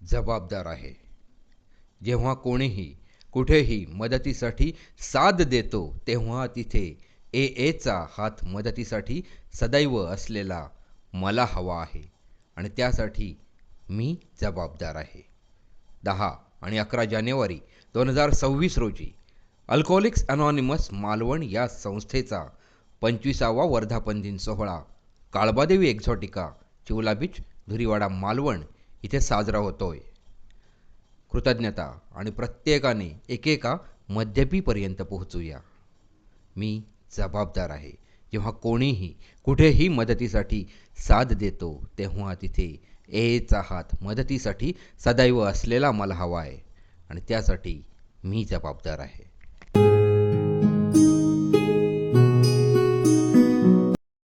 जबाबदार आहे. जेव्हा कोणीही कुठेही मदतीसाठी साथ देतो तेव्हा तिथे ए एचा हात मदतीसाठी सदैव असलेला मला हवा आहे आणि त्यासाठी मी जबाबदार आहे. दहा आणि अकरा जानेवारी दोन हजार सव्वीस रोजी अल्कोहोलिक्स अनॉनिमस मालवण या संस्थेचा पंचवीसावा वर्धापन दिन सोहळा काळबादेवी एक्झॉटिका चिवला बीच धुरीवाडा मालवण इथे साजरा होतोय. कृतज्ञता आणि प्रत्येकाने एकेका मध्यपीपर्यंत पोहोचूया. मी जबाबदार आहे. जेव्हा कोणीही कुठेही मदतीसाठी साथ देतो तेव्हा तिथे एचा हात मदतीसाठी सदैव असलेला मला हवा आहे आणि त्यासाठी मी जबाबदार आहे.